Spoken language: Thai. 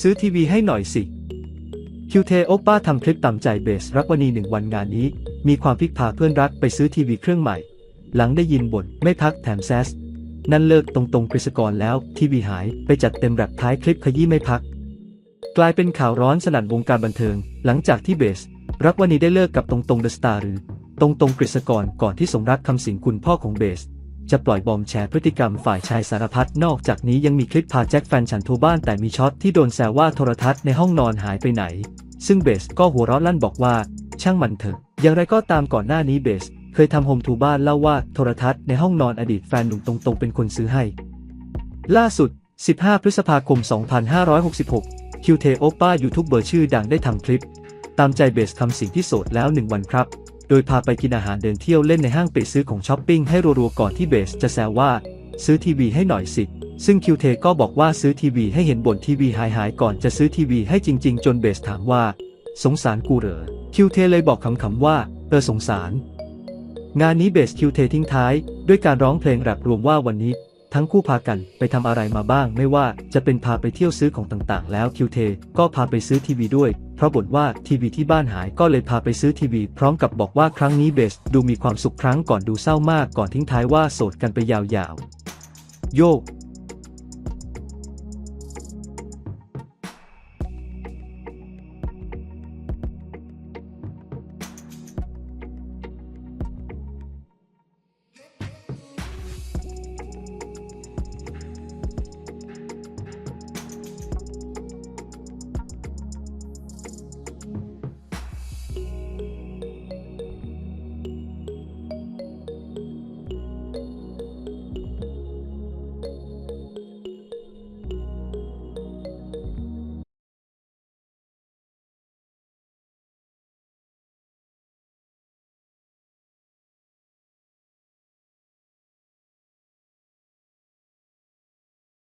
ซื้อทีวีให้หน่อยสิ คิวเทโอป้าทำคลิปตามใจเบสรักวณีหนึ่งวันงานนี้ มีความพลิกพาเพื่อนรักไปซื้อทีวีเครื่องใหม่ หลังได้ยินบ่นไม่พักแถมแซส นั่นเลิกตรงๆกฤษกรแล้วทีวีหายไปจัดเต็มแบบท้ายคลิปขยี้ไม่พัก กลายเป็นข่าวร้อนสนั่นวงการบันเทิง หลังจากที่เบส รักวณีได้เลิกกับตรงตรงเดอะสตาร์หรือ ตรงตรงกฤษกรก่อนที่สมรักคำสิงคุณพ่อของเบส จะปล่อยบอมแชร์พฤติกรรมฝ่ายชายสารพัดนอกจากนี้ยังมีคลิปพาแจ็คแฟนฉันโทรบ้านแต่มีช็อตที่โดนแซวว่าโทรทัศน์ในห้องนอนหายไปไหน ซึ่งเบสก็หัวเราะลั่นบอกว่า ช่างมันเถอะ อย่างไรก็ตามก่อนหน้านี้เบส เคยทำโฮมทูบ้านเล่าว่าโทรทัศน์ในห้องนอนอดีตแฟนหนุ่มตรงๆเป็นคนซื้อให้ ล่าสุด 15 พฤษภาคม 2566 คิวเทโอป้ายูทูบเบอร์ชื่อดังได้ทำคลิป ตามใจเบสคำสิ่งที่โสดแล้ว 1 วันครับ โดยพาไปกินอาหารเดินเที่ยวเล่นในห้างไปซื้อของช้อปปิ้งให้รัวๆก่อนที่เบสจะแซวว่า ซื้อทีวีให้หน่อยสิ ซึ่งคิวเทก็บอกว่าซื้อทีวีให้เห็นบนทีวีหายหายๆก่อนจะซื้อทีวีให้จริง ๆ จนเบสถามว่า สงสารกูเหรอ คิวเทเลยบอกขำๆว่าเออสงสาร งานนี้เบสคิวเททิ้งท้าย ด้วยการร้องเพลงแรปรวมว่าวันนี้ ทั้งคู่พากันไปทำอะไรมาบ้าง ไม่ว่าจะเป็นพาไปเที่ยวซื้อของต่างๆ แล้วคิวเทก็พาไปซื้อทีวีด้วย เพราะบ่นว่าทีวีที่บ้านหายก็เลยพาไปซื้อทีวี พร้อมกับบอกว่าครั้งนี้เบส ดูมีความสุขครั้งก่อนดูเศร้ามากก่อนทิ้งท้ายว่าโสดกันไปยาวๆ โยก